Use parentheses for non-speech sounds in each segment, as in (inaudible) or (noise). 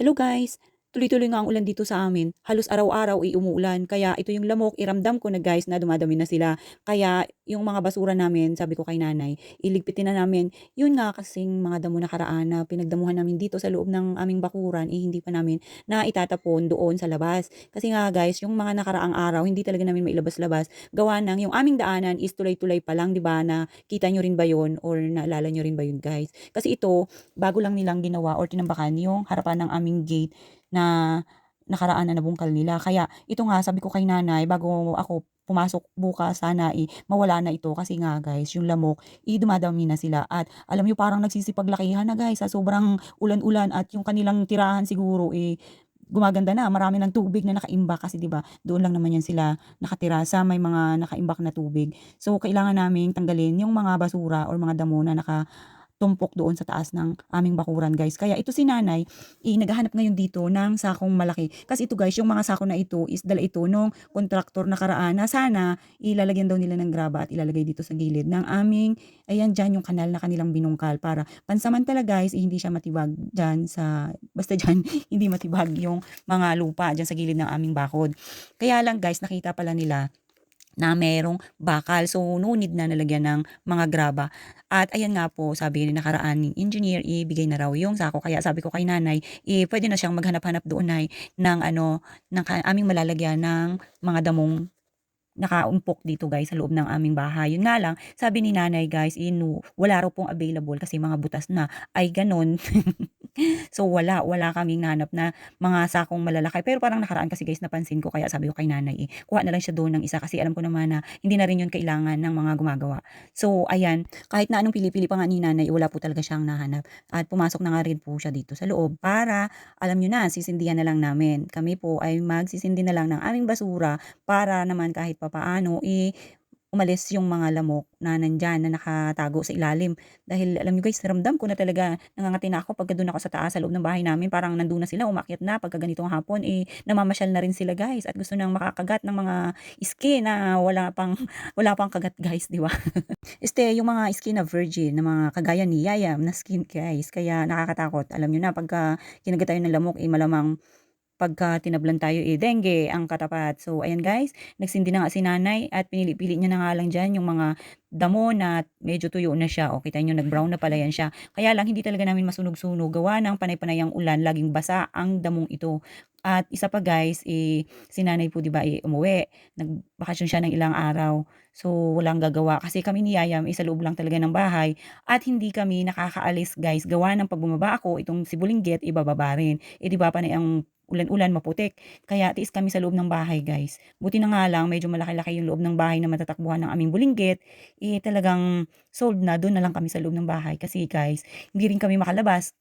Hello guys! Tuloy-tuloy nga ang ulan dito sa amin. Halos araw-araw ay umuulan. Kaya ito yung lamok, iramdam ko na guys na dumadami na sila. Kaya yung mga basura namin, sabi ko kay nanay, iligpitin na namin. Yun nga kasing mga damo nakaraan na pinagdamuhan namin dito sa loob ng aming bakuran, eh hindi pa namin na itatapon doon sa labas. Kasi nga guys, yung mga nakaraang araw, hindi talaga namin mailabas-labas. Gawa ng yung aming daanan is tulay-tulay pa lang, di ba? Na kita nyo rin ba yun or naalala nyo rin ba yun guys? Kasi ito, bago lang nilang ginawa or tinambakan yung harapan ng aming gate na nakaraan na nabungkal nila. Kaya ito nga sabi ko kay nanay bago ako pumasok bukas sana eh, mawala na ito. Kasi nga guys yung lamok eh, dumadami na sila. At alam nyo parang nagsisipaglakihan na guys sa sobrang ulan-ulan. At yung kanilang tirahan siguro eh gumaganda na. Marami ng tubig na nakaimbak kasi 'di ba doon lang naman yan sila nakatira sa may mga nakaimbak na tubig. So kailangan naming tanggalin yung mga basura or mga damo na naka tumpok doon sa taas ng aming bakuran guys. Kaya ito si nanay, eh, naghahanap ngayon dito ng sakong malaki. Kasi ito guys, yung mga sako na ito is dala ito nung kontraktor na karaan na sana ilalagyan daw nila ng graba at ilalagay dito sa gilid ng aming, ayan dyan yung kanal na kanilang binungkal para pansamantala guys, eh, hindi siya matibag dyan sa, basta dyan, (laughs) hindi matibag yung mga lupa dyan sa gilid ng aming bakod. Kaya lang guys, nakita pala nila na merong bakal. So, no need na nalagyan ng mga graba. At ayan nga po, sabi ni nakaraan ng engineer, ibigay na raw yung sako. Kaya sabi ko kay nanay, eh, pwede na siyang maghanap-hanap doon ay ng ano, ng aming malalagyan ng mga damong nakaumpok dito guys sa loob ng aming bahay. Yun nga lang, sabi ni nanay guys, inu, wala raw pong available kasi mga butas na. Ay ganon. (laughs) (laughs) so wala, wala kaming nanap na mga sakong malalaki. Pero parang nakaraan kasi guys napansin ko kaya sabi ko kay nanay eh, kuha na lang siya doon ng isa kasi alam ko naman na hindi na rin yun kailangan ng mga gumagawa. So ayan, kahit na anong pili-pili pa nga ni nanay, wala po talaga siyang nahanap. At pumasok na nga rin po siya dito sa loob para, alam nyo na, sisindihan na lang namin. Kami po ay magsisindi na lang ng aming basura para naman kahit papaano, eh, umalis yung mga lamok na nandyan na nakatago sa ilalim. Dahil alam niyo guys, ramdam ko na talaga nangangati na ako pagka doon ako sa taas sa loob ng bahay namin. Parang nandun na sila, umakyat na pagka ganitong hapon. Eh, namamasyal na rin sila guys at gusto nang makakagat ng mga iski na wala pang, (laughs) wala pang kagat guys, di ba? (laughs) este, yung mga skin na virgin, na mga kagaya ni Yayam na skin guys. Kaya nakakatakot. Alam niyo na, pagka kinagat tayo ng lamok, eh malamang pagka tinablan tayo eh, dengue ang katapat. So, ayan guys, nagsindi na nga si nanay at pinili-pili niya na nga lang dyan yung mga damo na medyo tuyo na siya. O, kita nyo, nag-brown na pala yan siya. Kaya lang, hindi talaga namin masunog-sunog. Gawa ng panay-panayang ulan, laging basa ang damong ito. At isa pa guys, eh, si nanay po, di ba, eh, umuwi. Nagbakasyon siya ng ilang araw. So, walang gagawa. Kasi kami ni Yayam, isa loob lang talaga ng bahay. At hindi kami nakakaalis guys. Gawa ng pag bumaba ako, itong si Bulingget, ibababa rin. Eh, di panay ang ulan-ulan, maputik. Kaya tiis kami sa loob ng bahay, guys. Buti na nga lang, medyo malaki-laki yung loob ng bahay na matatakbuhan ng aming bulinggit. Eh, talagang sold na, doon na lang kami sa loob ng bahay. Kasi, guys, hindi rin kami makalabas.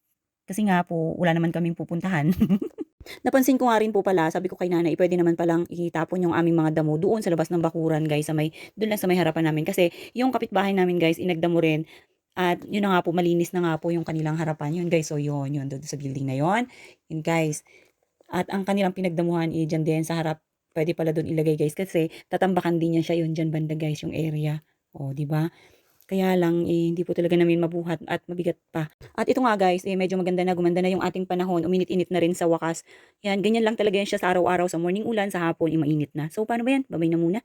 Kasi nga po, wala naman kaming pupuntahan. (laughs) Napansin ko nga rin po pala, sabi ko kay nanay, pwede naman palang itapon yung aming mga damo doon sa labas ng bakuran, guys, sa may, doon lang sa may harapan namin. Kasi yung kapitbahay namin, guys, inagdamo rin. At yun na nga po, malinis na nga po yung kanilang harapan. Yun, guys, so yun, yun, doon sa building na yun. Yun, guys. At ang kanilang pinagdamuhan eh, dyan din sa harap. Pwede pala doon ilagay guys kasi tatambakan din niya siya yun dyan banda guys yung area. O, di ba? Kaya lang, eh, hindi po talaga namin mabuhat at mabigat pa. At ito nga guys, eh, medyo maganda na, gumanda na yung ating panahon. Uminit-init na rin sa wakas. Yan, ganyan lang talaga yan siya sa araw-araw. Sa morning ulan, sa hapon, eh, mainit na. So, paano ba yan? Babay na muna.